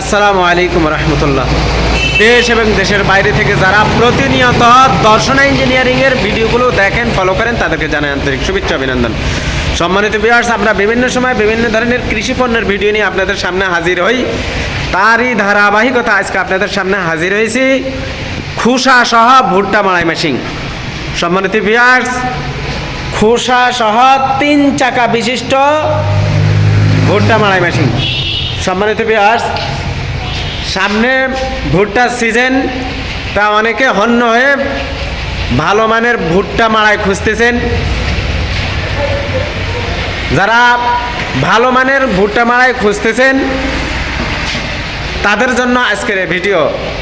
আসসালামু আলাইকুম রহমতুল্লাহ। দেশ এবং দেশের বাইরে থেকে যারা প্রতিনিয়ত দর্শন ইঞ্জিনিয়ারিংয়ের ভিডিওগুলো দেখেন ফলো করেন, তাদেরকে জানাই আন্তরিক শুভেচ্ছা, অভিনন্দন। সম্মানিত বিয়ার্স আমরা বিভিন্ন সময় বিভিন্ন ধরনের কৃষি পণ্যের ভিডিও নিয়ে আপনাদের সামনে হাজির হই। তারই ধারাবাহিকতা আজকে আপনাদের সামনে হাজির হয়েছি। খুসা সহ ভুট্টা মাড়াই মেশিন সম্মানিত বিয়ার্স খোসা সহ তিন চাকা বিশিষ্ট ভুট্টা মাড়াই মেশিন সম্মানিত বিয়ার্স সামনে ভুট্টার সিজন তা অনেকে হন্য হয়ে ভালো মানের ভুট্টা মাড়াই খুঁজতেছেন। যারা ভালো মানের ভুট্টা মাড়াই খুঁজতেছেন, তাদের জন্য আজকের ভিডিও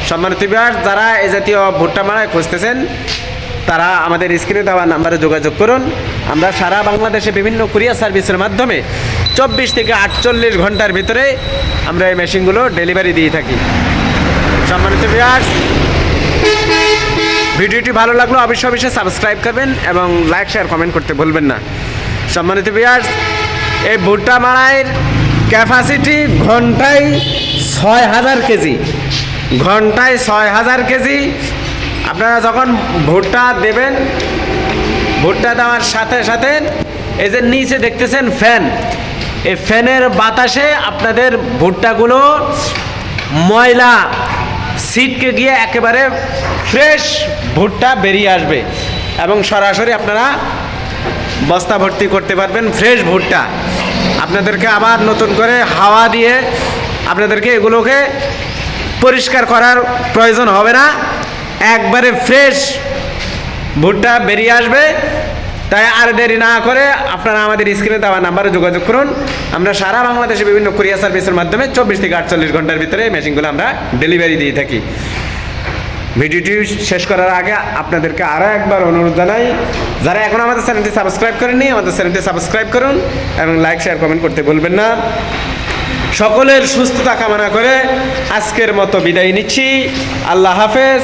সম্মানিত বিহার যারা এই জাতীয় ভুট্টা মাড়াই খুঁজতেছেন, তারা আমাদের স্ক্রিনে দেওয়া নাম্বারে যোগাযোগ করুন। আমরা সারা বাংলাদেশে বিভিন্ন কুরিয়ার সার্ভিসের মাধ্যমে চব্বিশ থেকে আটচল্লিশ ঘণ্টার ভিতরে আমরা এই মেশিনগুলো ডেলিভারি দিয়ে থাকি। সম্মানিত বিহার ভিডিওটি ভালো লাগল অবশ্যই অবশ্যই সাবস্ক্রাইব করবেন এবং লাইক শেয়ার কমেন্ট করতে ভুলবেন না। সম্মানিত বিয়ার এই ভুট্টা মাড়াইয়ের ক্যাপাসিটি ঘন্টায় ছয় হাজার কেজি। ঘন্টায় ছয় হাজার কেজি। আপনারা যখন ভুট্টা দেবেন, ভুট্টা দেওয়ার সাথে সাথে এই যে নিচে দেখতেছেন ফ্যান এই ফ্যানের বাতাসে আপনাদের ভুট্টাগুলো ময়লা সিটকে গিয়ে একেবারে ফ্রেশ ভুট্টা বেরিয়ে আসবে। এবং সরাসরি আপনারা বস্তা ভর্তি করতে পারবেন ফ্রেশ ভুট্টা। আপনাদেরকে আবার নতুন করে হাওয়া দিয়ে আপনাদেরকে এগুলোকে পরিষ্কার করার প্রয়োজন হবে না। একবারে ফ্রেশ ভুট্টা বেরিয়ে আসবে। তাই আর দেরি না করে আপনারা আমাদের স্ক্রিনে দেওয়া নাম্বারে যোগাযোগ করুন। আমরা সারা বাংলাদেশে বিভিন্ন কুরিয়ার সার্ভিসের মাধ্যমে চব্বিশ থেকে আটচল্লিশ ঘণ্টার ভিতরে মেশিনগুলো আমরা ডেলিভারি দিয়ে থাকি। ভিডিওটি শেষ করার আগে আপনাদেরকে আরও একবার অনুরোধ জানাই, যারা এখন আমাদের চ্যানেলটি সাবস্ক্রাইব করেননি, আমাদের চ্যানেলটি সাবস্ক্রাইব করুন এবং লাইক, শেয়ার, কমেন্ট করতে বলবেন না। সকলের সুস্থতা কামনা করে আজকের মতো বিদায় নিচ্ছি। আল্লাহ হাফেজ।